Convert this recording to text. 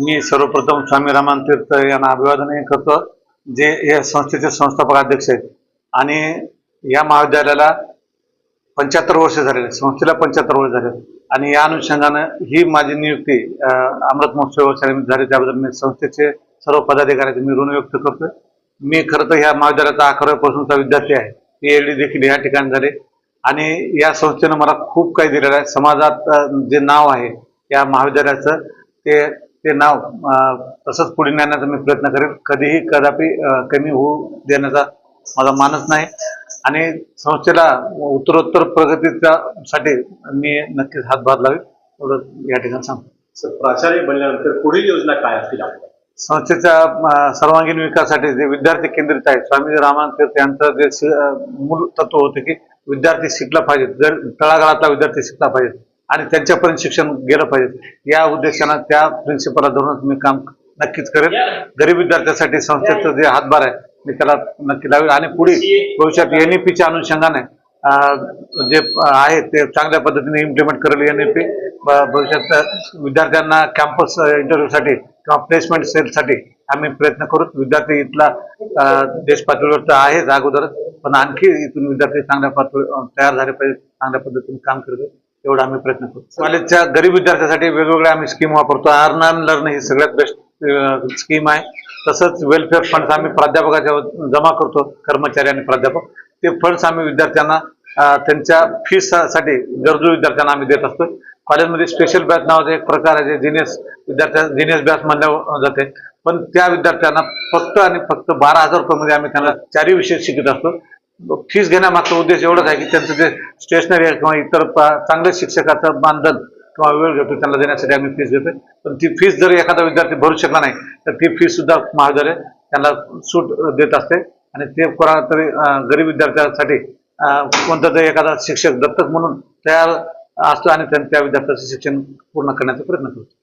मी सर्वप्रथम स्वामी रामान तीर्थ यांना अभिवादन करतो जे या संस्थेचे संस्थापक अध्यक्ष आहेत. आणि या महाविद्यालयाला पंच्याहत्तर वर्ष झालेले संस्थेला पंच्याहत्तर वर्ष झाले आणि या अनुषंगानं ही माझी नियुक्ती अमृत महोत्सव झाली त्याबद्दल मी संस्थेचे सर्व पदाधिकाऱ्यांचे मी ऋण व्यक्त करतोय. मी खरं तर ह्या महाविद्यालयाचा अकरावीपासूनचा विद्यार्थी आहे पीएचडी देखील या ठिकाणी झाले. आणि या संस्थेनं मला खूप काही दिलेलं आहे. समाजात जे नाव आहे या महाविद्यालयाचं ते ते नाव तसंच पुढे नेण्याचा मी प्रयत्न करेन कधीही कदापि कमी होऊ देण्याचा माझा मानस नाही. आणि संस्थेला उत्तरोत्तर प्रगतीच्या साठी मी नक्कीच हातभार लावेल एवढं या ठिकाणी सांगतो. सर, प्राचार्य बनल्यानंतर पुढील योजना काय असतील संस्थेच्या सर्वांगीण विकासासाठी जे विद्यार्थी केंद्रित आहे स्वामी रामानंद तीर्थ यांचं जे मूल तत्व होते की विद्यार्थी शिकला पाहिजे. जर तळागाळातला विद्यार्थी शिकला पाहिजे. आणि त्यांच्यापर्यंत शिक्षण गेलं पाहिजे. या उद्देशानं त्या प्रिन्सिपलला धरूनच मी काम नक्कीच करेन. गरीब विद्यार्थ्यांसाठी संस्थेचं जे हातभार आहे मी त्याला नक्की लावेल. आणि पुढे भविष्यात एनईपीच्या अनुषंगाने अं, जे आहे ते चांगल्या पद्धतीने इम्प्लिमेंट करेल एनईपी भविष्यात विद्यार्थ्यांना कॅम्पस इंटरव्ह्यूसाठी किंवा प्लेसमेंट सेलसाठी आम्ही प्रयत्न करू. विद्यार्थी इथला देश पातळीवर तर आहेच अगोदरच. पण आणखी इथून विद्यार्थी चांगल्या पातळी तयार झाले पाहिजे चांगल्या पद्धतीने काम करतो एवढा आम्ही प्रयत्न करतो. कॉलेजच्या गरीब विद्यार्थ्यांसाठी वेगवेगळ्या आम्ही स्कीम वापरतो. अर्न अँड लर्न ही सगळ्यात बेस्ट स्कीम आहे. तसंच वेलफेअर फंड्स आम्ही प्राध्यापकाच्या जमा करतो कर्मचारी आणि प्राध्यापक. ते फंड्स आम्ही विद्यार्थ्यांना त्यांच्या फीससाठी गरजू विद्यार्थ्यांना आम्ही देत असतो. कॉलेजमध्ये स्पेशल बॅच नावाचा एक प्रकार आहे जे जिनियस विद्यार्थ्या जिनियस बॅच म्हणल्या जाते. पण त्या विद्यार्थ्यांना फक्त आणि फक्त बारा हजार रुपयामध्ये आम्ही त्यांना चारही विषय शिकत असतो. फीस घेण्यामागचा उद्देश एवढाच आहे की त्यांचं जे स्टेशनरी आहे किंवा इतर प- चांगल्या शिक्षकाचं मानधन किंवा वेळ घेतो त्यांना देण्यासाठी आम्ही फीस घेतोय. पण ती फीस जर एखादा विद्यार्थी भरू शकला नाही तर ती फीस सुद्धा महाविद्यालय त्यांना सूट देत असते. आणि ते कोणा तरी गरीब विद्यार्थ्यांसाठी कोणता तरी एखादा शिक्षक दत्तक म्हणून तयार असतो आणि त्या विद्यार्थ्याचं शिक्षण पूर्ण करण्याचा प्रयत्न करतो.